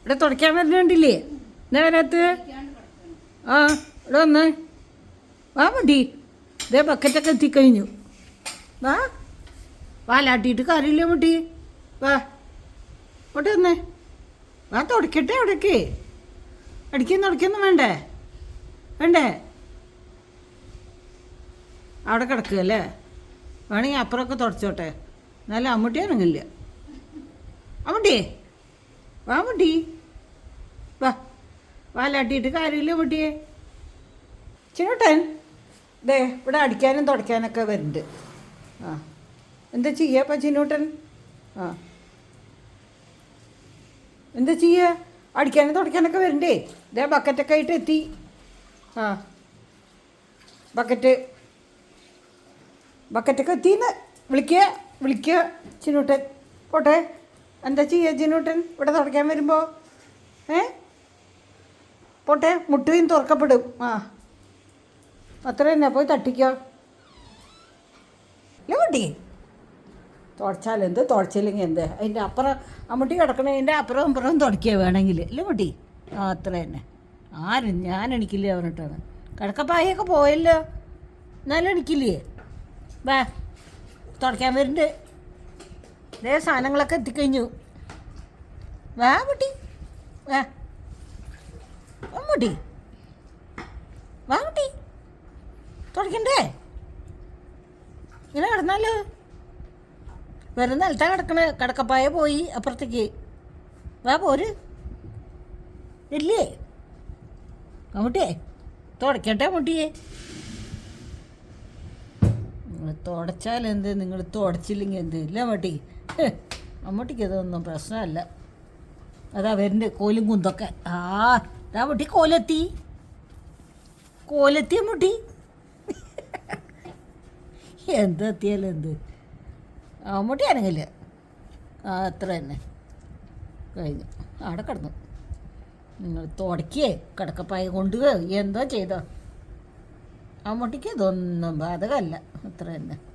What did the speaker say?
ഇവിടെ തുടയ്ക്കാൻ വരുന്നുണ്ടില്ലേ എന്നാ വരാത്ത് ആ ഇവിടെ വന്ന്. വാ മതി. ഇതേ ബക്കറ്റൊക്കെ എത്തിക്കഴിഞ്ഞു. വാ. വാലാട്ടിയിട്ട് കാര്യമില്ല മുട്ടി വാ. ഇങ്ങോട്ട് വന്നേ. വാ തുടക്കട്ടെ അവിടേക്ക്. അടിക്കുന്ന തുടക്കൊന്നും വേണ്ടേ? വേണ്ടേ? അവിടെ കിടക്കുകയല്ലേ വേണമെങ്കിൽ അപ്പുറമൊക്കെ തുടച്ചോട്ടെ. എന്നാലും അമ്മൂട്ടി ഇറങ്ങില്ല അമ്മൂട്ടി? വാ മുട്ടി വാ. വാലാട്ടിയിട്ട് കാര്യമില്ല മുട്ടിയെ ചേട്ടൻ ദേ ഇവിടെ അടിക്കാനും തുടയ്ക്കാനൊക്കെ വരുന്നുണ്ട്. ആ. എന്താ ചെയ്യപ്പ ചിന്നൂട്ടൻ? ആ. എന്താ ചെയ്യുക അടിക്കാനും തുടയ്ക്കാനൊക്കെ വരണ്ടേ ഇതേ ബക്കറ്റൊക്കെ ആയിട്ട് എത്തി. ആ. ബക്കറ്റ്. ബക്കറ്റൊക്കെ എത്തിന്ന്. വിളിക്കുക വിളിക്കുക ചിന്നൂട്ടൻ. പോട്ടെ. എന്താ ചെയ്യുക ജിനൂട്ടൻ? ഇവിടെ തുടയ്ക്കാൻ വരുമ്പോൾ ഏ? പോട്ടെ മുട്ടുകയും തുറക്കപ്പെടും. ആ. അത്ര തന്നെ പോയി തട്ടിക്കോ. കുട്ടി. തുടച്ചാൽ എന്ത് തുടച്ചില്ലെങ്കിൽ എന്ത്? അതിന്റെ അപ്പുറം അമ്മട്ടി കിടക്കണതിന്റെ അപ്പുറം അപ്പുറം തുടക്കുക വേണമെങ്കിൽ. ഇല്ല കുട്ടി. ആ അത്ര തന്നെ. ആരും? ഞാൻ എണിക്കില്ലേ പറഞ്ഞിട്ടാണ്. കിടക്കപ്പായൊക്കെ പോയല്ലോ. എന്നാലും എണിക്കില്ലേ? വാ തുടയ്ക്കാൻ വരുന്നുണ്ട്. ഇതേ സാധനങ്ങളൊക്കെ എത്തിക്കഴിഞ്ഞു. വാ കുട്ടി. വാ. അമ്മൂട്ടി വാ കുട്ടി. തുടക്കണ്ടേ? ഇങ്ങനെ കിടന്നാലോ? വെറും നിലത്താ കിടക്കണ കിടക്കപ്പായ പോയി അപ്പുറത്തേക്ക്. വാ പോര്. ഇല്ലേ? അമ്മൂട്ടിയെ തുടക്കട്ടെ മുട്ടിയെ നിങ്ങൾ തുടച്ചാൽ എന്ത്? നിങ്ങൾ തുടച്ചില്ലെങ്കിൽ എന്ത്? ഇല്ല മട്ടി അമ്മൂട്ടിക്ക് ഇതൊന്നും പ്രശ്നമല്ല. അതാ വരുന്നുണ്ട് കോലും കുന്തൊക്കെ. ആ ഇതാ മുട്ടി കോലെത്തി. കോലെത്തിയ മുട്ടി. എന്തെത്തിയാലും എന്ത്. അമ്മൂട്ടി അനങ്ങില്ല. ആ അത്ര തന്നെ. കഴിഞ്ഞു. അവിടെ കിടന്നു. തുടക്കിയേ കിടക്കപ്പായ കൊണ്ടുപോയോ. എന്തോ ചെയ്തോ. അമ്മൂട്ടിക്ക് ഇതൊന്നും ബാധകമല്ല. അത്ര തന്നെ.